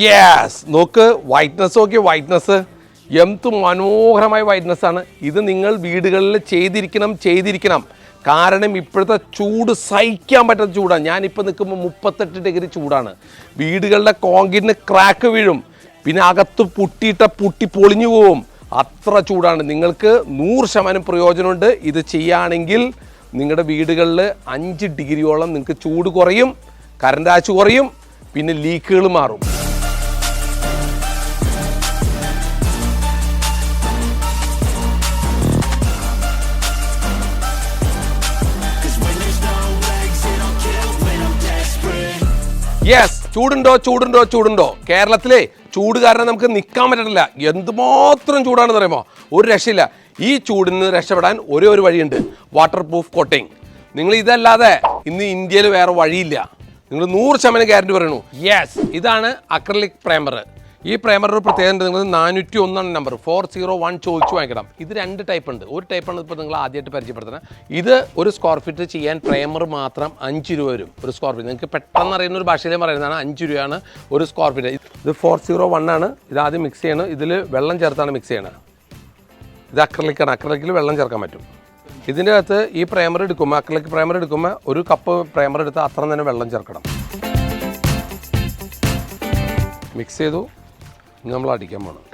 Yes നോക്ക് whiteness okay whiteness എന്ത് മനോഹരമായ വൈറ്റ്നസ് ആണ്. ഇത് നിങ്ങൾ വീടുകളിൽ ചെയ്തിരിക്കണം ചെയ്തിരിക്കണം. കാരണം ഇപ്പോഴത്തെ ചൂട് സഹിക്കാൻ പറ്റാത്ത ചൂടാണ്. ഞാനിപ്പോൾ നിൽക്കുമ്പോൾ മുപ്പത്തെട്ട് ഡിഗ്രി ചൂടാണ്. വീടുകളുടെ കോൺക്രീറ്റിന് ക്രാക്ക് വീഴും. പിന്നെ അകത്ത് പുട്ടിയിട്ട പൊട്ടി പൊളിഞ്ഞു പോവും. അത്ര ചൂടാണ്. നിങ്ങൾക്ക് നൂറ് ശതമാനം പ്രയോജനമുണ്ട്. ഇത് ചെയ്യുകയാണെങ്കിൽ നിങ്ങളുടെ വീടുകളിൽ അഞ്ച് ഡിഗ്രിയോളം നിങ്ങൾക്ക് ചൂട് കുറയും. കറണ്ട് ആച്ച് കുറയും. പിന്നെ ലീക്കുകൾ മാറും. യെസ് ചൂടുണ്ടോ ചൂടുണ്ടോ ചൂടുണ്ടോ? കേരളത്തിലെ ചൂട് കാരണം നമുക്ക് നിൽക്കാൻ പറ്റണില്ല എന്തുമാത്രം ചൂടാണെന്ന് പറയുമോ ഒരു രക്ഷയില്ല. ഈ ചൂടിൽ നിന്ന് രക്ഷപ്പെടാൻ ഒരേ ഒരു വഴിയുണ്ട്. വാട്ടർ പ്രൂഫ് കോട്ടിങ് നിങ്ങൾ ഇതല്ലാതെ ഇന്ന് ഇന്ത്യയിൽ വേറെ വഴിയില്ല. നിങ്ങൾ നൂറ് ശതമാനം ഗ്യാരണ്ടി പറയണു. യെസ് ഇതാണ് അക്രലിക് പ്രൈമർ ഈ പ്രൈമർ ഒരു പ്രത്യേകത നിങ്ങൾ നാനൂറ്റി ഒന്നാണ് നമ്പർ ഫോർ സീറോ വൺ ചോദിച്ചു വാങ്ങിക്കണം. ഇത് രണ്ട് ടൈപ്പ് ഉണ്ട്. ഒരു ടൈപ്പാണ് ഇപ്പോൾ നിങ്ങൾ ആദ്യമായിട്ട് പരിചയപ്പെടുത്തുന്നത്. ഇത് ഒരു സ്ക്വയർ ഫീറ്റ് ചെയ്യാൻ പ്രൈമർ മാത്രം അഞ്ച് രൂപ വരും. ഒരു സ്ക്വയർ ഫീറ്റ് നിങ്ങൾക്ക് പെട്ടെന്ന് അറിയുന്ന ഒരു ഭാഷയിലേ പറയുന്നതാണ് അഞ്ച് രൂപയാണ് ഒരു സ്ക്വയർ ഫീറ്റ് ഇത് ഫോർ സീറോ വൺ ആണ്. ഇത് ആദ്യം മിക്സ് ചെയ്യണം. ഇതിൽ വെള്ളം ചേർത്താണ് മിക്സ് ചെയ്യണത്. ഇത് അക്രലിക്കാണ്. അക്രലിക്കിൽ വെള്ളം ചേർക്കാൻ പറ്റും. ഇതിന്റെ അകത്ത് ഈ പ്രൈമർ എടുക്കുമ്പോൾ അക്രലിക് പ്രൈമർ എടുക്കുമ്പോൾ ഒരു കപ്പ് പ്രൈമർ എടുത്ത് അത്ര തന്നെ വെള്ളം ചേർക്കണം. മിക്സ് ചെയ്തു. നമ്മൾ അടിക്കാൻ പോകണം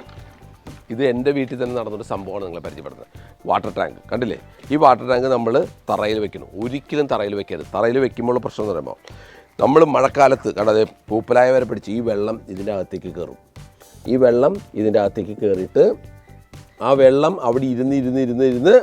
ഇത് എന്റെ വീട്ടിൽ തന്നെ നടന്നൊരു സംഭവമാണ് നിങ്ങളെ പരിചയപ്പെടുന്നത് വാട്ടർ ടാങ്ക്. കണ്ടില്ലേ? ഈ വാട്ടർ ടാങ്ക് നമ്മൾ തറയിൽ വെക്കണം ഒരിക്കലും തറയിൽ വെക്കരുത്. തറയിൽ വെക്കുമ്പോൾ പ്രശ്നം എന്ന് പറയുമ്പോൾ നമ്മൾ മഴക്കാലത്ത് കണ്ടത് പൂപ്പലായ വരെ പിടിച്ച് ഈ വെള്ളം ഇതിന്റെ അകത്തേക്ക് കയറും. ഈ വെള്ളം ഇതിന്റെ അകത്തേക്ക് കയറിയിട്ട് ആ വെള്ളം അവിടെ ഇരുന്ന് ഇരുന്ന് ഇരുന്ന് ഇരുന്ന്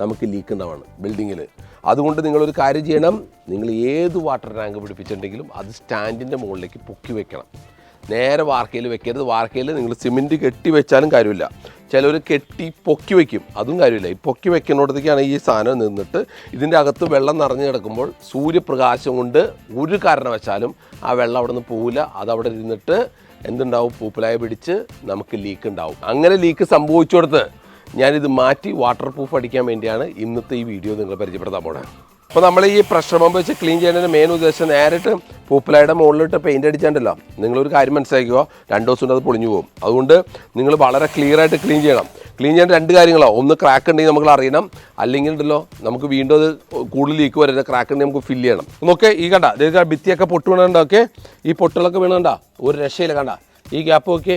നമുക്ക് ലീക്ക് ഉണ്ടാവാണ് ബിൽഡിങ്ങിൽ അതുകൊണ്ട് നിങ്ങളൊരു കാര്യം ചെയ്യണം. നിങ്ങൾ ഏത് വാട്ടർ ടാങ്ക് പിടിപ്പിച്ചിട്ടുണ്ടെങ്കിലും അത് സ്റ്റാൻഡിന്റെ മുകളിലേക്ക് പൊക്കി വെക്കണം. നേരെ വാർക്കയിൽ വെക്കരുത്. വാർക്കയിൽ നിങ്ങൾ സിമെന്റ് കെട്ടി വെച്ചാലും കാര്യമില്ല. ചിലർ കെട്ടി പൊക്കി വയ്ക്കും അതും കാര്യമില്ല. ഈ പൊക്കി വെക്കുന്നിടത്തേക്കാണ് ഈ സാധനം നിന്നിട്ട് ഇതിന്റെ അകത്ത് വെള്ളം നിറഞ്ഞു കിടക്കുമ്പോൾ സൂര്യപ്രകാശം കൊണ്ട് ഒരു കാരണവശാലും ആ വെള്ളം അവിടെ നിന്ന് പോവില്ല അതവിടെ ഇരുന്നിട്ട് എന്തുണ്ടാവും? പൂപ്പലായ പിടിച്ച് നമുക്ക് ലീക്ക് ഉണ്ടാവും. അങ്ങനെ ലീക്ക് സംഭവിച്ചു കൊടുത്ത് ഞാനിത് മാറ്റി വാട്ടർ പ്രൂഫ് അടിക്കാൻ വേണ്ടിയാണ് ഇന്നത്തെ ഈ വീഡിയോ നിങ്ങൾ പരിചയപ്പെടുത്താൻ പോണേ. അപ്പോൾ നമ്മൾ ഈ പ്രഷർ പമ്പ് വെച്ച് ക്ലീൻ ചെയ്യുന്നതിന്റെ മെയിൻ ഉദ്ദേശം നേരിട്ട് പൂപ്പലായുടെ മുകളിലിട്ട് പെയിന്റ് അടിച്ചാണ്ടല്ലോ. നിങ്ങളൊരു കാര്യം മനസ്സിലാക്കുക രണ്ട് ദിവസം കൊണ്ട് അത് പൊളിഞ്ഞു പോകും. അതുകൊണ്ട് നിങ്ങൾ വളരെ ക്ലിയർ ആയിട്ട് ക്ലീൻ ചെയ്യണം. ക്ലീൻ ചെയ്യേണ്ട രണ്ട് കാര്യങ്ങളോ. ഒന്ന് ക്രാക്ക് ഉണ്ടെങ്കിൽ നമുക്ക് അറിയണം. അല്ലെങ്കിൽ ഉണ്ടല്ലോ നമുക്ക് വീണ്ടും അത് കൂടുതൽ ലീക്ക് വരുന്ന ക്രാക്ക് ഉണ്ടെങ്കിൽ നമുക്ക് ഫില്ല് ചെയ്യണം. നോക്കേ ഈ കണ്ട ഇത് ഭിത്തിയൊക്കെ പൊട്ട് ഓക്കെ ഈ പൊട്ടുകളൊക്കെ വീണുണ്ടോ ഒരു രക്ഷയില്ല കണ്ട. ഈ ഗ്യാപ്പ് ഓക്കെ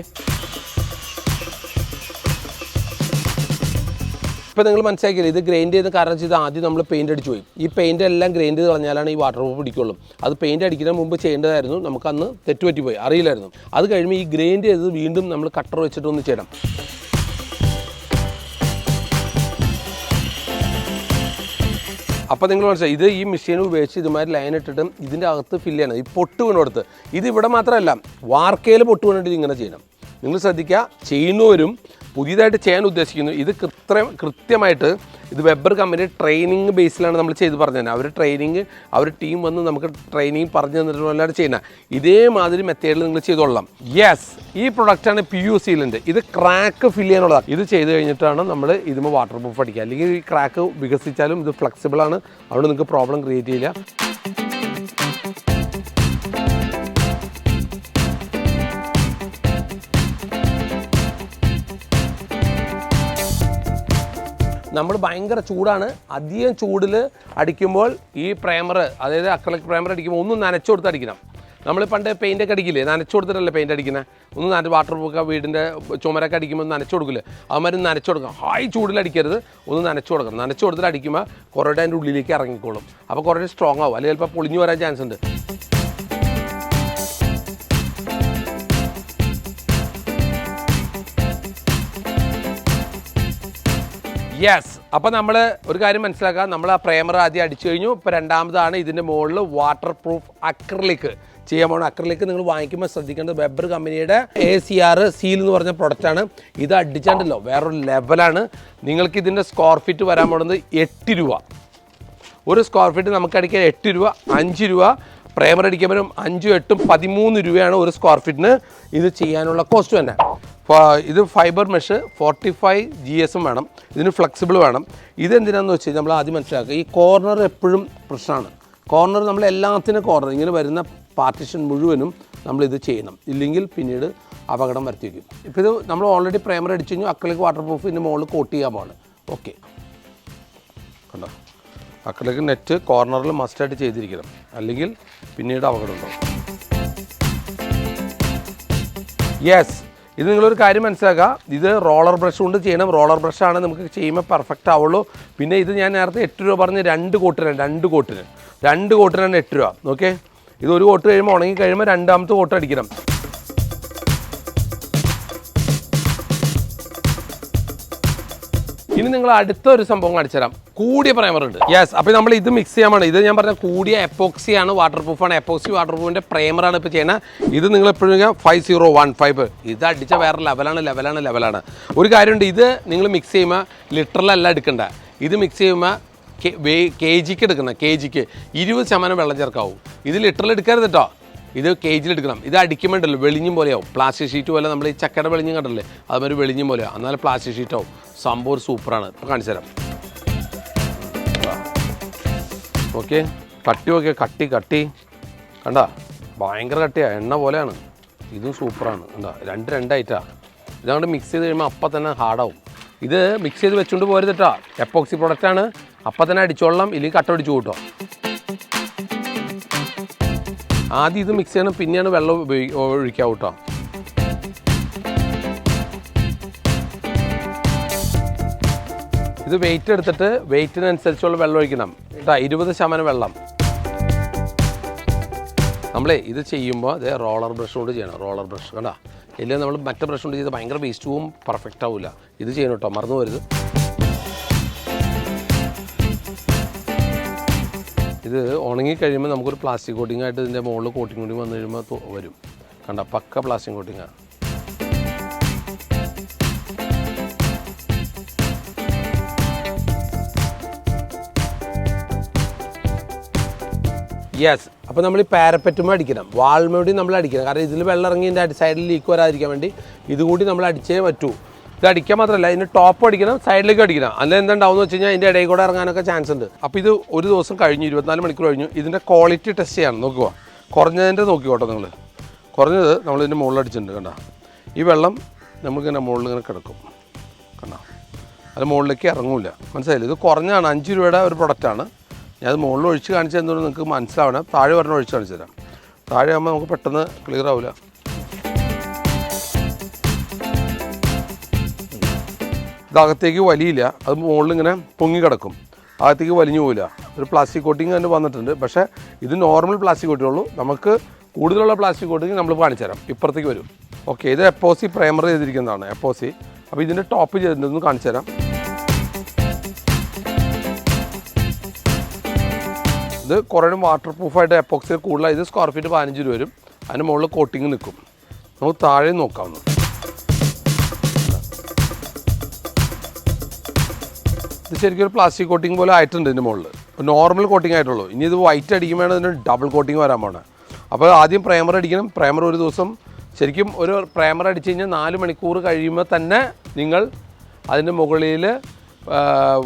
ഇപ്പം നിങ്ങൾ മനസ്സിലാക്കിയില്ല? ഇത് ഗ്രൈൻഡ് ചെയ്ത കാരണം വെച്ചാൽ ആദ്യം നമ്മൾ പെയിന്റ് അടിച്ചു പോയി. ഈ പെയിന്റ് എല്ലാം ഗ്രൈൻഡ് ചെയ്ത് കളഞ്ഞാലാണ് ഈ വാട്ടർ പ്രൂഫ് പിടിക്കുള്ളൂ. അത് പെയിന്റ് അടിക്കുന്ന മുമ്പ് ചെയ്യേണ്ടതായിരുന്നു. നമുക്കന്ന് തെറ്റുപറ്റിപ്പോയി അറിയില്ലായിരുന്നു. അത് കഴിയുമ്പോൾ ഈ ഗ്രൈൻഡ് ചെയ്ത് വീണ്ടും നമ്മൾ കട്ടർ വെച്ചിട്ട് ഒന്ന് ചെയ്യണം. അപ്പോൾ നിങ്ങൾ മനസ്സിലായി. ഇത് ഈ മെഷീൻ ഉപയോഗിച്ച് ഇതുമാതിരി ലൈൻ ഇട്ടിട്ട് ഇതിന്റെ അകത്ത് ഫില്ല് ചെയ്യണം. ഈ പൊട്ട് വീണെടുത്ത് ഇത് ഇവിടെ മാത്രമല്ല വാർക്കയിൽ പൊട്ട് വീണിട്ട് ഇങ്ങനെ ചെയ്യണം. നിങ്ങൾ ശ്രദ്ധിക്കുക. ചെയ്യുന്നവരും പുതിയതായിട്ട് ചെയ്യാൻ ഉദ്ദേശിക്കുന്നു. ഇത് കൃത്യം കൃത്യമായിട്ട് ഇത് വെബർ കമ്പനി ട്രെയിനിങ് ബേസിലാണ് നമ്മൾ ചെയ്ത് പറഞ്ഞത്. അവർ ട്രെയിനിങ് അവർ ടീം വന്ന് നമുക്ക് ട്രെയിനിങ് പറഞ്ഞു തന്നിട്ടുള്ളവരാണ് ചെയ്യുന്നത് ഇതേമാതിരി മെത്തേഡിൽ നിങ്ങൾ ചെയ്തോളാം. യെസ് ഈ പ്രൊഡക്റ്റാണ് പി യു സീലിന്റെ ഇത് ക്രാക്ക് ഫിൽ ചെയ്യാനുള്ളതാണ് ഇത് ചെയ്ത് കഴിഞ്ഞിട്ടാണ് നമ്മൾ ഇതുമ്പോൾ വാട്ടർ പ്രൂഫ് അടിക്കുക. അല്ലെങ്കിൽ ഈ ക്രാക്ക് വികസിച്ചാലും ഇത് ഫ്ലെക്സിബിളാണ് അതുകൊണ്ട് നിങ്ങൾക്ക് പ്രോബ്ലം ക്രിയേറ്റ് ചെയ്യില്ല. നമ്മൾ ഭയങ്കര ചൂടാണ്. അധികം ചൂടിൽ അടിക്കുമ്പോൾ ഈ പ്രൈമർ അതായത് അക്രലിക് പ്രൈമർ അടിക്കുമ്പോൾ ഒന്നും നനച്ചു കൊടുത്ത് അടിക്കണം. നമ്മൾ പണ്ട് പെയിന്റ് ഒക്കെ അടിക്കില്ലേ? നനച്ചു കൊടുത്തിട്ടല്ലേ പെയിന്റ് അടിക്കുന്നത് ഒന്ന് നന വാട്ടർ പ്രൂഫ് വീടിന്റെ ചുമരൊക്കെ അടിക്കുമ്പോൾ നനച്ചു കൊടുക്കില്ലേ? അതുമാതിരി നനച്ചു കൊടുക്കണം. ഹൈ ചൂടിൽ അടിക്കരുത്. ഒന്ന് നനച്ചു കൊടുക്കണം. നനച്ചു കൊടുത്തിട്ട് അടിക്കുമ്പോൾ കുറേ അതിന്റെ ഉള്ളിലേക്ക് ഇറങ്ങിക്കോളും. അപ്പോൾ കുറേ സ്ട്രോങ് ആവും. അല്ലെങ്കിൽ ചിലപ്പോൾ പൊളിഞ്ഞു വരാൻ ചാൻസ് ഉണ്ട്. യെസ് അപ്പോൾ നമ്മൾ ഒരു കാര്യം മനസ്സിലാക്കുക നമ്മൾ ആ പ്രേമർ ആദ്യം അടിച്ചു കഴിഞ്ഞു. ഇപ്പോൾ രണ്ടാമതാണ് ഇതിന്റെ മുകളിൽ വാട്ടർ പ്രൂഫ് അക്രലിക് ചെയ്യാൻ പോകണം അക്രലിക് നിങ്ങൾ വാങ്ങിക്കുമ്പോൾ ശ്രദ്ധിക്കേണ്ടത് വെബർ കമ്പനിയുടെ എ സി ആർ സീൽ എന്ന് പറഞ്ഞ പ്രൊഡക്റ്റാണ് ഇത് അടിച്ചാണ്ടല്ലോ. വേറൊരു ലെവലാണ് നിങ്ങൾക്ക് ഇതിന്റെ സ്ക്വയർ ഫീറ്റ് വരാൻ പോകുന്നത് എട്ട് രൂപ. ഒരു സ്ക്വയർ ഫീറ്റ് നമുക്ക് അടിക്കാൻ എട്ട് രൂപ അഞ്ച് രൂപ പ്രേമർ അടിക്കുമ്പോഴും അഞ്ചും എട്ടും പതിമൂന്ന് രൂപയാണ് ഒരു സ്ക്വയർ ഫീറ്റിന് ഇത് ചെയ്യാനുള്ള കോസ്റ്റ് തന്നെ. ഇത് fibre mesh forty five G എസും വേണം. ഇതിന് ഫ്ലെക്സിബിൾ വേണം. ഇതെന്തിനാന്ന് വെച്ച് നമ്മൾ ആദ്യം മനസ്സിലാക്കുക ഈ കോർണർ എപ്പോഴും പ്രശ്നമാണ്. കോർണർ നമ്മൾ എല്ലാത്തിനും കോർണർ ഇങ്ങനെ വരുന്ന പാർട്ടിഷൻ മുഴുവനും നമ്മളിത് ചെയ്യണം. ഇല്ലെങ്കിൽ പിന്നീട് അപകടം വരുത്തി വയ്ക്കും. ഇപ്പോൾ ഇത് നമ്മൾ ഓൾറെഡി പ്രൈമർ അടിച്ചു കഴിഞ്ഞു അക്കളിക്ക് വാട്ടർ പ്രൂഫ് ഇതിന്റെ മുകളിൽ കോട്ട് ചെയ്യാൻ പോകണം ഓക്കെ കണ്ടോ? അക്കളിക്ക് നെറ്റ് കോർണറിൽ മസ്റ്റായിട്ട് ചെയ്തിരിക്കണം. അല്ലെങ്കിൽ പിന്നീട് അപകടം ഉണ്ടാവും യെസ് ഇത് നിങ്ങളൊരു കാര്യം മനസ്സിലാക്കുക. ഇത് റോളർ ബ്രഷ് കൊണ്ട് ചെയ്യണം. റോളർ ബ്രഷാണ് നമുക്ക് ചെയ്യുമ്പോൾ പെർഫെക്റ്റ് ആവുള്ളൂ. പിന്നെ ഇത് ഞാൻ നേരത്തെ എട്ട് രൂപ പറഞ്ഞ് രണ്ട് കോട്ടിന് രണ്ട് കോട്ടിന്. രണ്ട് കോട്ടിനാണ് എട്ട് രൂപ. ഓക്കെ ഇത് ഒരു കോട്ട് കഴിയുമ്പോൾ ഉണങ്ങി കഴിയുമ്പോൾ രണ്ടാമത്തെ കോട്ട് അടിക്കണം. ഇനി നിങ്ങൾ അടുത്ത ഒരു സംഭവം കാണിച്ചു തരാം. കൂടിയ പ്രൈമർ ഉണ്ട് യെസ് അപ്പോൾ നമ്മൾ ഇത് മിക്സ് ചെയ്യാൻ ഇത് ഞാൻ പറഞ്ഞ കൂടിയ എപ്പോക്സി ആണ് വാട്ടർ പ്രൂഫാണ് എപ്പോക്സി വാട്ടർ പ്രൂഫിന്റെ പ്രൈമറാണ് ഇപ്പോൾ ചെയ്യുന്നത് ഇത് നിങ്ങൾ എപ്പോഴും ഫൈവ് സീറോ വൺ ഫൈവ് ഇത് അടിച്ച വേറെ ലെവലാണ് ലെവലാണ് ലെവലാണ് ഒരു കാര്യമുണ്ട് ഇത് നിങ്ങൾ മിക്സ് ചെയ്യുമ്പോൾ ലിറ്ററിലല്ല എടുക്കണ്ട. ഇത് മിക്സ് ചെയ്യുമ്പോൾ കെ ജിക്ക് എടുക്കണം കെ ജിക്ക് ഇരുപത് ശതമാനം വെള്ളം ചേർക്കാവും. ഇത് ലിറ്ററിൽ എടുക്കരുത് കേട്ടോ ഇത് കേജിൽ എടുക്കണം ഇത് അടിക്കുമ്പോണ്ടല്ലോ വെളിഞ്ഞും പോലെയാവും. പ്ലാസ്റ്റിക് ഷീറ്റ് പോലെ നമ്മൾ ഈ ചക്കയുടെ വെളിഞ്ഞും കണ്ടല്ലേ അതുമാതിരി വെളിഞ്ഞും പോലെയാവും. എന്നാലും പ്ലാസ്റ്റിക് ഷീറ്റാവും സംഭവം സൂപ്പറാണ്. ഇപ്പോൾ കാണിച്ചു തരാം. ഓക്കെ കട്ടി നോക്കിയാൽ കട്ടി കട്ടി. കണ്ട? ഭയങ്കര കട്ടിയാണ് എണ്ണ പോലെയാണ്. ഇതും സൂപ്പറാണ്. എന്താ രണ്ട് രണ്ടായിട്ടാ ഇതങ്ങോട്ട് മിക്സ് ചെയ്ത് കഴിയുമ്പോൾ അപ്പം തന്നെ ഹാർഡാവും. ഇത് മിക്സ് ചെയ്ത് വെച്ചുകൊണ്ട് പോരുത് കേട്ടോ എപ്പോക്സി പ്രൊഡക്റ്റാണ് അപ്പം തന്നെ അടിച്ചോളാം ഇല്ലെങ്കിൽ കട്ട അടിച്ചു കൂട്ടോ. ആദ്യം ഇത് മിക്സ് ചെയ്യണം പിന്നെയാണ് വെള്ളം ഉപയോഗി ഒഴിക്കാം കേട്ടോ. ഇത് വെയിറ്റ് എടുത്തിട്ട് വെയിറ്റിനനുസരിച്ചുള്ള വെള്ളം ഒഴിക്കണം. കേട്ടോ ഇരുപത് ശതമാനം വെള്ളം. നമ്മളേ ഇത് ചെയ്യുമ്പോൾ അതേ റോളർ ബ്രഷ് കൊണ്ട് ചെയ്യണം റോളർ ബ്രഷ് കണ്ടാ? ഇല്ലെങ്കിൽ നമ്മൾ മറ്റേ ബ്രഷ് കൊണ്ട് ചെയ്ത് ഭയങ്കര വേസ്റ്റ് പെർഫെക്റ്റ് ആവില്ല ഇത് ചെയ്യണം കേട്ടോ മറന്നു പോരുത്. ഇത് ഉണങ്ങി കഴിയുമ്പോൾ നമുക്കൊരു പ്ലാസ്റ്റിക് കോട്ടിംഗ് ആയിട്ട് ഇതിന്റെ മുകളിൽ കോട്ടിംഗ് കൂടി വന്നു കഴിയുമ്പോൾ വരും. കണ്ട? പക്ക പ്ലാസ്റ്റിക് കോട്ടിങ്ങാണ് യെസ് അപ്പോൾ നമ്മൾ ഈ പാരപ്പറ്റുമ്പോൾ അടിക്കണം. വാൾമൂടി നമ്മൾ അടിക്കണം. കാരണം ഇതിൽ വെള്ളം ഇറങ്ങി ഇതിന്റെ സൈഡിൽ ലീക്ക് വരാതിരിക്കാൻ വേണ്ടി ഇതുകൂടി നമ്മൾ അടിച്ചേ പറ്റൂ. ഇത് അടിക്കാൻ മാത്രമല്ല ഇതിന് ടോപ്പ് അടിക്കണം സൈഡിലേക്ക് അടിക്കണം. അല്ലെങ്കിൽ എന്താണ്ടാവും വെച്ച് കഴിഞ്ഞാൽ ഇതിന്റെ ഇടയിൽ കൂടെ ഇറങ്ങാനൊക്കെ ചാൻസ് ഉണ്ട്. അപ്പോൾ ഇത് ഒരു ദിവസം കഴിഞ്ഞു ഇരുപത്തിനാല് മണിക്കൂർ കഴിഞ്ഞു. ഇതിന്റെ ക്വാളിറ്റി ടെസ്റ്റ് ചെയ്യാൻ നോക്കുക കുറഞ്ഞതിന്റെ നോക്കിക്കോട്ടെ നിങ്ങൾ കുറഞ്ഞത് നമ്മൾ ഇതിന്റെ മുകളിൽ അടിച്ചിട്ടുണ്ട് കണ്ടോ. ഈ വെള്ളം നമുക്കിങ്ങനെ മുകളിൽ ഇങ്ങനെ കിടക്കും കണ്ടോ. അത് മുകളിലേക്ക് ഇറങ്ങൂല. മനസ്സിലായില്ല? ഇത് കുറഞ്ഞാണ് അഞ്ച് രൂപയുടെ ഒരു പ്രൊഡക്റ്റാണ് ഞാൻ മുകളിൽ ഒഴിച്ച് കാണിച്ചു തന്നോണ്ട് നിങ്ങൾക്ക് മനസ്സിലാവണം. താഴെ പറഞ്ഞ് ഒഴിച്ച് കാണിച്ചു തരാം. താഴെ ആകുമ്പോൾ നമുക്ക് പെട്ടെന്ന് ക്ലിയർ ആവില്ല ഇത് അകത്തേക്ക് വലിയില്ല. അത് മുകളിൽ ഇങ്ങനെ പൊങ്ങി കിടക്കും അകത്തേക്ക് വലിഞ്ഞു പോവില്ല. ഒരു പ്ലാസ്റ്റിക് കോട്ടിങ് തന്നെ വന്നിട്ടുണ്ട്. പക്ഷേ ഇത് നോർമൽ പ്ലാസ്റ്റിക് കോട്ടിയുള്ളൂ നമുക്ക് കൂടുതലുള്ള പ്ലാസ്റ്റിക് കോട്ടിങ് നമ്മൾ കാണിച്ചു തരാം. ഇപ്പുറത്തേക്ക് വരും. ഓക്കെ ഇത് എപ്പോസി പ്രൈമർ ചെയ്തിരിക്കുന്നതാണ് എപ്പോസി അപ്പോൾ ഇതിന്റെ ടോപ്പ് ചെയ്തിട്ടുണ്ടെന്ന് കാണിച്ചു തരാം. ഇത് കുറേ വാട്ടർ പ്രൂഫായിട്ട് എപ്പോക്സി കൂടുതലായി ഇത് സ്ക്വയർ ഫീറ്റ് പതിനഞ്ച് രൂപ വരും. അതിന് മുകളിൽ കോട്ടിങ് നിൽക്കും. നമുക്ക് താഴെ നോക്കാവുന്നു ഇത് ശരിക്കും ഒരു പ്ലാസ്റ്റിക് കോട്ടിംഗ് പോലെ ആയിട്ടുണ്ട് ഇതിന്റെ മുകളിൽ നോർമൽ കോട്ടിംഗ് ആയിട്ടുള്ളൂ. ഇനി ഇത് വൈറ്റ് അടിക്കുമ്പോൾ ഇതിന് ഡബിൾ കോട്ടിംഗ് വരാൻ പോണേ. അപ്പോൾ ആദ്യം പ്രൈമർ അടിക്കണം. പ്രൈമർ ഒരു ദിവസം ശരിക്കും ഒരു പ്രൈമർ അടിച്ച് കഴിഞ്ഞാൽ നാല് മണിക്കൂർ കഴിയുമ്പോൾ തന്നെ നിങ്ങൾ അതിന്റെ മുകളിൽ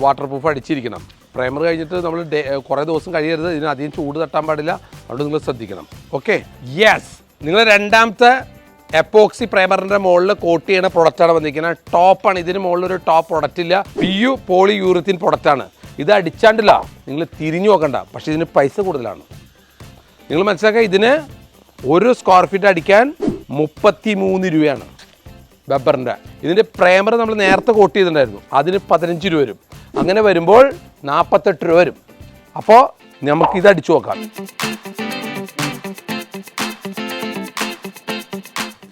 വാട്ടർ പ്രൂഫ് അടിച്ചിരിക്കണം. പ്രൈമർ കഴിഞ്ഞിട്ട് നമ്മൾ ഡേ കുറേ ദിവസം കഴിയരുത്. ഇതിന് അധികം ചൂട് തട്ടാൻ പാടില്ല. അതുകൊണ്ട് നിങ്ങൾ ശ്രദ്ധിക്കണം. ഓക്കെ യെസ് നിങ്ങൾ രണ്ടാമത്തെ എപ്പോക്സി പ്രൈമറിന്റെ മുകളിൽ കോട്ട് ചെയ്യുന്ന പ്രൊഡക്റ്റാണ് വന്നിരിക്കുന്നത്. ടോപ്പാണ് ഇതിന് മുകളിൽ ഒരു ടോപ്പ് പ്രൊഡക്റ്റ് ഇല്ല. പി യു പോളി യൂറിത്തിൻ പ്രൊഡക്റ്റാണ് ഇത് അടിച്ചാണ്ടില്ല. നിങ്ങൾ തിരിഞ്ഞു നോക്കണ്ട. പക്ഷെ ഇതിന് പൈസ കൂടുതലാണ്. നിങ്ങൾ മനസ്സിലാക്കുക ഇതിന് ഒരു സ്ക്വയർ ഫീറ്റ് അടിക്കാൻ മുപ്പത്തി മൂന്ന് രൂപയാണ് ബബ്ബറിന്റെ ഇതിന്റെ പ്രൈമർ നമ്മൾ നേരത്തെ കോട്ട് ചെയ്തിട്ടുണ്ടായിരുന്നു. അതിന് പതിനഞ്ച് രൂപ വരും. അങ്ങനെ വരുമ്പോൾ നാൽപ്പത്തെട്ട് രൂപ വരും. അപ്പോൾ നമുക്ക് ഇത് അടിച്ചു നോക്കാം.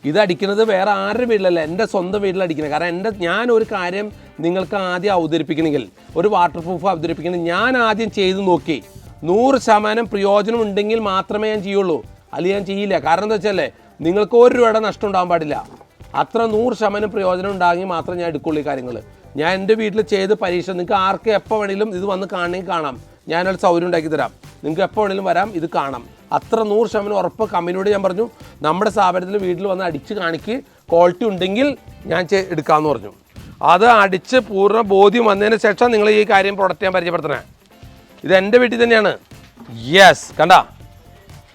ഇത് അടിക്കുന്നത് വേറെ ആരുടെ വീട്ടിലല്ല എന്റെ സ്വന്തം വീട്ടിൽ അടിക്കുന്നത്. കാരണം എന്റെ ഞാൻ ഒരു കാര്യം നിങ്ങൾക്ക് ആദ്യം അവതരിപ്പിക്കണമെങ്കിൽ ഒരു വാട്ടർ പ്രൂഫ് അവതരിപ്പിക്കണമെങ്കിൽ ഞാൻ ആദ്യം ചെയ്ത് നോക്കി. നൂറ് ശതമാനം പ്രയോജനം ഉണ്ടെങ്കിൽ മാത്രമേ ഞാൻ ചെയ്യുള്ളൂ. അല്ലെങ്കിൽ ഞാൻ ചെയ്യില്ല. കാരണം എന്താ വെച്ചാലേ നിങ്ങൾക്ക് ഒരു രൂപയുടെ നഷ്ടം ഉണ്ടാകാൻ പാടില്ല. അത്ര നൂറ് ശതമാനം പ്രയോജനം ഉണ്ടാകി മാത്രമേ ഞാൻ എടുക്കുള്ളൂ ഈ കാര്യങ്ങൾ ഞാൻ എന്റെ വീട്ടിൽ ചെയ്ത് പരീക്ഷ നിങ്ങൾക്ക് ആർക്ക് എപ്പോൾ വേണമെങ്കിലും ഇത് വന്ന് കാണണമെങ്കിൽ കാണാം. ഞാനൊരു സൗകര്യം ഉണ്ടാക്കി തരാം. നിങ്ങൾക്ക് എപ്പോൾ വേണമെങ്കിലും വരാം ഇത് കാണാം. അത്ര നൂറ് ശതമാനം ഉറപ്പ് കമ്പനിയോട് ഞാൻ പറഞ്ഞു നമ്മുടെ സ്ഥാപനത്തിൽ വീട്ടിൽ വന്ന് അടിച്ച് കാണിക്ക് ക്വാളിറ്റി ഉണ്ടെങ്കിൽ ഞാൻ എടുക്കാമെന്ന് പറഞ്ഞു. അത് അടിച്ച് പൂർണ ബോധ്യം വന്നതിന് ശേഷം നിങ്ങൾ ഈ കാര്യം പ്രൊഡക്റ്റ് ഞാൻ പരിചയപ്പെടുത്തണേ. ഇത് എന്റെ വീട്ടിൽ തന്നെയാണ്. യെസ് കണ്ട?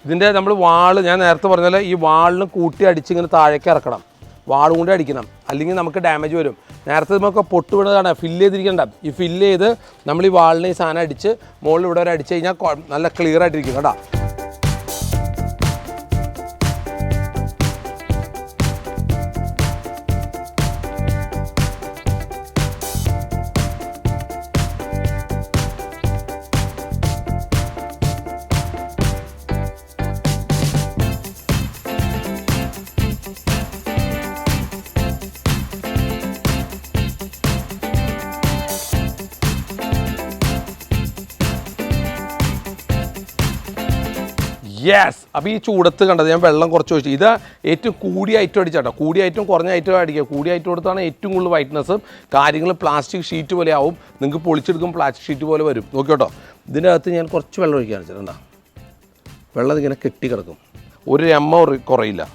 ഇതിന്റെ നമ്മൾ വാൾ ഞാൻ നേരത്തെ പറഞ്ഞാൽ ഈ വാളിന് കൂട്ടി അടിച്ച് ഇങ്ങനെ താഴേക്ക് ഇറക്കണം. വാളും കൊണ്ട് അടിക്കണം. അല്ലെങ്കിൽ നമുക്ക് ഡാമേജ് വരും. നേരത്തെ നമുക്ക് പൊട്ട് വീണതാണ്. ഫില്ല് ചെയ്തിരിക്കണ്ട. ഈ ഫില്ല് ചെയ്ത് നമ്മൾ ഈ വാളിനെ ഈ സാധനം അടിച്ച് മുകളിൽ ഇവിടെ വരെ അടിച്ച് കഴിഞ്ഞാൽ നല്ല ക്ലിയർ ആയിട്ടിരിക്കും. കേട്ടോ യെസ് അപ്പോൾ ഈ ചൂടത്ത് കണ്ടത് ഞാൻ വെള്ളം കുറച്ച് ഒഴിച്ചു. ഇത് ഏറ്റവും കൂടിയ ഐറ്റം അടിച്ചാട്ടോ കൂടിയ ഐറ്റം കുറഞ്ഞ ഐറ്റം അടിക്കുക. കൂടിയ ഐറ്റം കൊടുത്താണ് ഏറ്റവും കൂടുതൽ വൈറ്റ്നസ്സും കാര്യങ്ങൾ പ്ലാസ്റ്റിക് ഷീറ്റ് പോലെ ആവും. നിങ്ങൾക്ക് പൊളിച്ചെടുക്കും പ്ലാസ്റ്റിക് ഷീറ്റ് പോലെ വരും. നോക്കിയോട്ടോ ഇതിന്റെ അകത്ത് ഞാൻ കുറച്ച് വെള്ളം ഒഴിക്കാൻ വെച്ചിട്ടുണ്ടോ വെള്ളം ഇങ്ങനെ കെട്ടി കിടക്കും. ഒരു രമ്മ കുറ- കുറയില്ല.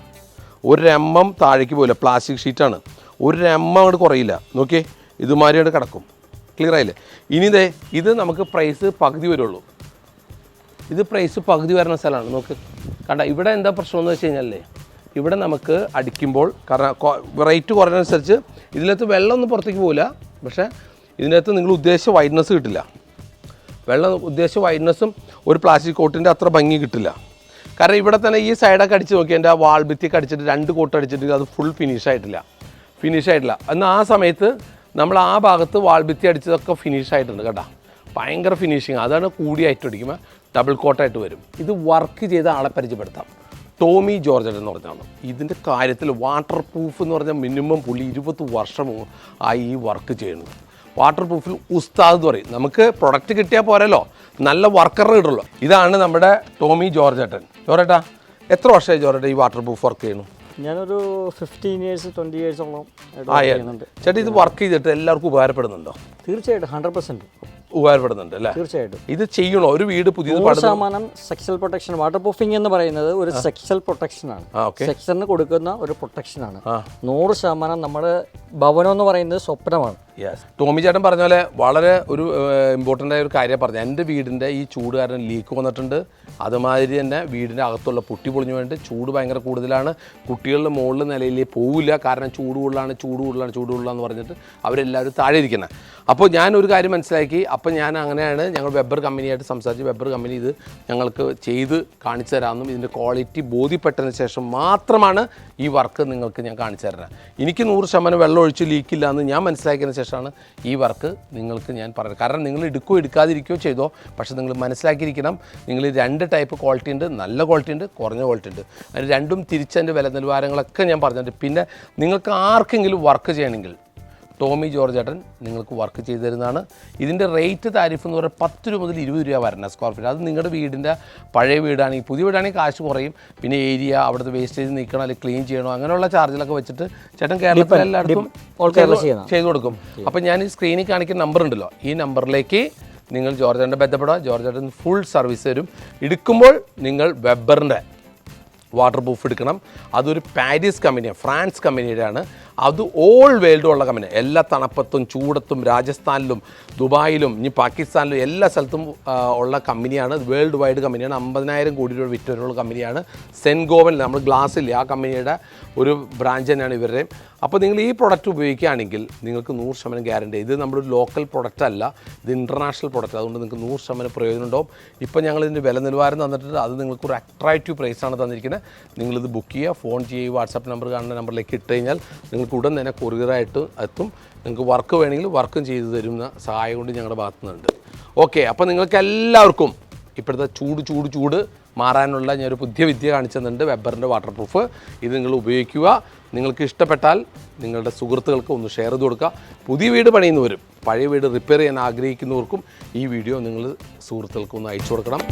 ഒരു എമ്മം താഴേക്ക് പോയില്ല പ്ലാസ്റ്റിക് ഷീറ്റാണ് ഒരു എമ്മ അങ്ങോട്ട് കുറയില്ല. നോക്കിയേ. ഇതുമാതിരി കിടക്കും. ക്ലിയർ ആയില്ലേ? ഇനി ദേ ഇത് നമുക്ക് പ്രൈസ് പകുതി വരുള്ളൂ. ഇത് പ്രൈസ് പകുതി വരുന്ന സ്ഥലമാണ്. നോക്ക്. കണ്ട ഇവിടെ എന്താ പ്രശ്നം എന്ന് വെച്ച് കഴിഞ്ഞാലേ ഇവിടെ നമുക്ക് അടിക്കുമ്പോൾ കാരണം റേറ്റ് കുറഞ്ഞനുസരിച്ച് ഇതിനകത്ത് വെള്ളമൊന്നും പുറത്തേക്ക് പോകില്ല പക്ഷേ ഇതിനകത്ത് നിങ്ങൾ ഉദ്ദേശിച്ച വൈറ്റ്നസ് കിട്ടില്ല. വെള്ളം ഉദ്ദേശിച്ച വൈറ്റ്നസ്സും ഒരു പ്ലാസ്റ്റിക് കോട്ടിന്റെ അത്ര ഭംഗി കിട്ടില്ല. കാരണം ഇവിടെ തന്നെ ഈ സൈഡൊക്കെ അടിച്ച് നോക്കി എന്റെ വാൾ ഭിത്തിയൊക്കെ അടിച്ചിട്ട് രണ്ട് കോട്ട് അടിച്ചിട്ട് അത് ഫുൾ ഫിനിഷ് ആയിട്ടില്ല. ഫിനിഷ് ആയിട്ടില്ല. എന്നാൽ ആ സമയത്ത് നമ്മൾ ആ ഭാഗത്ത് വാൾ ഭിത്തി അടിച്ചതൊക്കെ ഫിനിഷ് ആയിട്ടുണ്ട് കേട്ടോ. ഭയങ്കര ഫിനിഷിങ് അതാണ് കൂടിയായിട്ട് അടിക്കുമ്പോൾ ഡബിൾ കോട്ടായിട്ട് വരും. ഇത് വർക്ക് ചെയ്ത ആളെ പരിചയപ്പെടുത്താം. ടോമി ജോർജ് എന്ന് പറഞ്ഞാണ് ഇതിന്റെ കാര്യത്തിൽ വാട്ടർ പ്രൂഫ് എന്ന് പറഞ്ഞാൽ മിനിമം പുള്ളി ഇരുപത് വർഷം ആയി ഈ വർക്ക് ചെയ്യുന്നത് വാട്ടർ പ്രൂഫിൽ ഉസ്താദ് എന്ന് പറയും. നമുക്ക് പ്രൊഡക്റ്റ് കിട്ടിയാൽ പോരല്ലോ. നല്ല വർക്കറിന് കിട്ടുള്ളൂ. ഇതാണ് നമ്മുടെ ടോമി ജോർജ് ഏട്ടൻ ജോർജേട്ടാ എത്ര വർഷമായി ജോർജേട്ട ഈ വാട്ടർ പ്രൂഫ് വർക്ക് ചെയ്യുന്നു? ഞാനൊരു ഫിഫ്റ്റീൻ ഇയേഴ്സ് ട്വന്റി ഇയേഴ്സോളം ചെയ്യുന്നുണ്ട്. ചേട്ടാ ഇത് വർക്ക് ചെയ്തിട്ട് എല്ലാവർക്കും ഉപകാരപ്പെടുന്നുണ്ടോ? തീർച്ചയായിട്ടും ഹൺഡ്രഡ് പെർസെന്റ് ഉപകാരപ്പെടുന്നുണ്ട് അല്ലേ? തീർച്ചയായിട്ടും. ഇത് ചെയ്യണോ? ഒരു വീട് പുതിയത് ശതമാനം സെക്ഷൽ പ്രൊട്ടക്ഷൻ വാട്ടർ പ്രൂഫിംഗ് എന്ന് പറയുന്നത് ഒരു സെക്ഷൽ പ്രൊട്ടക്ഷൻ ആണ്. സെക്ഷന് കൊടുക്കുന്ന ഒരു പ്രൊട്ടക്ഷൻ ആണ്. നൂറ് ശതമാനം നമ്മുടെ ഭവനം എന്ന് പറയുന്നത് സ്വപ്നമാണ്. യെസ് ടോമി ചേട്ടൻ പറഞ്ഞ പോലെ വളരെ ഒരു ഇമ്പോർട്ടന്റ് ആയ ഒരു കാര്യം പറഞ്ഞു എന്റെ വീടിന്റെ ഈ ചൂട് കാരണം ലീക്ക് വന്നിട്ടുണ്ട്. അതുമാതിരി തന്നെ വീടിന്റെ അകത്തുള്ള പൊട്ടി പൊളിഞ്ഞു വേണ്ടി ചൂട് ഭയങ്കര കൂടുതലാണ്. കുട്ടികളുടെ മുകളിൽ നിലയിൽ പോവില്ല. കാരണം ചൂട് കൂടുതലാണ് ചൂട് കൂടുതലാണ് ചൂട് കൂടുതലാന്ന് പറഞ്ഞിട്ട് അവരെല്ലാവരും താഴെ ഇരിക്കുന്നത് അപ്പോൾ ഞാൻ ഒരു കാര്യം മനസ്സിലാക്കി. അപ്പോൾ ഞാൻ അങ്ങനെയാണ് ഞങ്ങൾ വെബർ കമ്പനിയായിട്ട് സംസാരിച്ച് വെബർ കമ്പനി ഇത് ഞങ്ങൾക്ക് ചെയ്ത് കാണിച്ചു തരാമെന്നും ഇതിന്റെ ക്വാളിറ്റി ബോധ്യപ്പെട്ടതിന് ശേഷം മാത്രമാണ് ഈ വർക്ക് നിങ്ങൾക്ക് ഞാൻ കാണിച്ചു തരുന്നത്. എനിക്ക് നൂറ് ശതമാനം വെള്ളം ഒഴിച്ച് ലീക്കില്ല എന്ന് ഞാൻ മനസ്സിലാക്കിയതിന് ശേഷമാണ് ഈ വർക്ക് നിങ്ങൾക്ക് ഞാൻ പറയുന്നത് കാരണം നിങ്ങൾ എടുക്കുകയോ എടുക്കാതിരിക്കുകയോ ചെയ്തോ പക്ഷേ നിങ്ങൾ മനസ്സിലാക്കിയിരിക്കണം നിങ്ങൾ രണ്ട് ടൈപ്പ് ക്വാളിറ്റി ഉണ്ട് നല്ല ക്വാളിറ്റി ഉണ്ട് കുറഞ്ഞ ക്വാളിറ്റി ഉണ്ട്. അതിന് രണ്ടും തിരിച്ചതിന്റെ വില നിലവാരങ്ങളൊക്കെ ഞാൻ പറഞ്ഞിട്ടുണ്ട്. പിന്നെ നിങ്ങൾക്ക് ആർക്കെങ്കിലും വർക്ക് ചെയ്യണമെങ്കിൽ ടോമി ജോർജ് ഏട്ടൻ നിങ്ങൾക്ക് വർക്ക് ചെയ്തു തരുന്നതാണ്. ഇതിന്റെ റേറ്റ് താരിഫ് എന്ന് പറയുന്നത് പത്ത് രൂപ മുതൽ ഇരുപത് രൂപ വരണം സ്ക്വയർ ഫീറ്റ് അത് നിങ്ങളുടെ വീടിന്റെ പഴയ വീടാണെങ്കിൽ പുതിയ വീടാണെങ്കിൽ കാശ് കുറയും. പിന്നെ ഏരിയ അവിടുത്തെ വേസ്റ്റേജ് നീക്കണം അല്ലെങ്കിൽ ക്ലീൻ ചെയ്യണോ. അങ്ങനെയുള്ള ചാർജിലൊക്കെ വെച്ചിട്ട് ചേട്ടൻ കേരളത്തിൽ എല്ലായിടത്തും. ചെയ്തു കൊടുക്കും. അപ്പം ഞാൻ ഈ സ്ക്രീനിൽ കാണിക്കുന്ന നമ്പർ ഉണ്ടല്ലോ. ഈ നമ്പറിലേക്ക് നിങ്ങൾ ജോർജേട്ടന്റെ ബന്ധപ്പെടുക. ജോർജേട്ടൻ ഫുൾ സർവീസ് തരും. എടുക്കുമ്പോൾ നിങ്ങൾ വെബറിന്റെ വാട്ടർ പ്രൂഫ് എടുക്കണം. അതൊരു പാരീസ് കമ്പനിയാണ് ഫ്രാൻസ് കമ്പനിയുടെയാണ്. അത് ഓൾ വേൾഡും ഉള്ള കമ്പനി എല്ലാ തണുപ്പത്തും ചൂടത്തും രാജസ്ഥാനിലും ദുബായിലും ഇനി പാകിസ്ഥാനിലും എല്ലാ സ്ഥലത്തും ഉള്ള കമ്പനിയാണ്. വേൾഡ് വൈഡ് കമ്പനിയാണ്. അമ്പതിനായിരം കോടി രൂപ വിറ്റുള്ള കമ്പനിയാണ്. സെൻഗോവൻ നമ്മൾ ഗ്ലാസ്സില്ലേ ആ കമ്പനിയുടെ ഒരു ബ്രാഞ്ച് തന്നെയാണ് ഇവരുടെ അപ്പോൾ നിങ്ങൾ ഈ പ്രൊഡക്റ്റ് ഉപയോഗിക്കുകയാണെങ്കിൽ നിങ്ങൾക്ക് നൂറ് ശതമാനം ഗ്യാരണ്ടി ഇത് നമ്മുടെ ലോക്കൽ പ്രൊഡക്റ്റ് അല്ല. ഇത് ഇന്റർനാഷണൽ പ്രൊഡക്റ്റ് അതുകൊണ്ട് നിങ്ങൾക്ക് നൂറ് ശതമാനം പ്രയോജനം ഉണ്ടാവും. ഇപ്പോൾ ഞങ്ങൾ ഇതിന്റെ വില നിലവാരം തന്നിട്ടുണ്ട്. അത് നിങ്ങൾക്ക് ഒരു അട്രാക്റ്റീവ് പ്രൈസാണ് തന്നിരിക്കുന്നത്. നിങ്ങളിത് ബുക്ക് ചെയ്യുക ഫോൺ ചെയ്യുക വാട്സാപ്പ് നമ്പർ കാണുന്ന നമ്പറിലേക്ക് ഇട്ട് കഴിഞ്ഞാൽ നിങ്ങൾക്ക് ഉടൻ തന്നെ കൊറിയറായിട്ട് എത്തും. നിങ്ങൾക്ക് വർക്ക് വേണമെങ്കിൽ വർക്കും ചെയ്തു തരുന്ന സഹായം കൊണ്ട് ഞങ്ങളുടെ ഭാഗത്തു നിന്നുണ്ട് ഓക്കെ അപ്പോൾ നിങ്ങൾക്ക് എല്ലാവർക്കും ഇപ്പോഴത്തെ ചൂട് ചൂട് ചൂട് മാറാനുള്ള ഞാനൊരു പുതിയ വിദ്യ കാണിച്ചു തന്നിട്ടുണ്ട് വെബറിന്റെ വാട്ടർ പ്രൂഫ് ഇത് നിങ്ങൾ ഉപയോഗിക്കുക. നിങ്ങൾക്ക് ഇഷ്ടപ്പെട്ടാൽ നിങ്ങളുടെ സുഹൃത്തുക്കൾക്ക് ഒന്ന് ഷെയർ ചെയ്ത് കൊടുക്കുക. പുതിയ വീട് പണിയുന്നവരും പഴയ വീട് റിപ്പയർ ചെയ്യാൻ ആഗ്രഹിക്കുന്നവർക്കും ഈ വീഡിയോ നിങ്ങൾ സുഹൃത്തുക്കൾക്ക് ഒന്ന് അയച്ചു കൊടുക്കണം.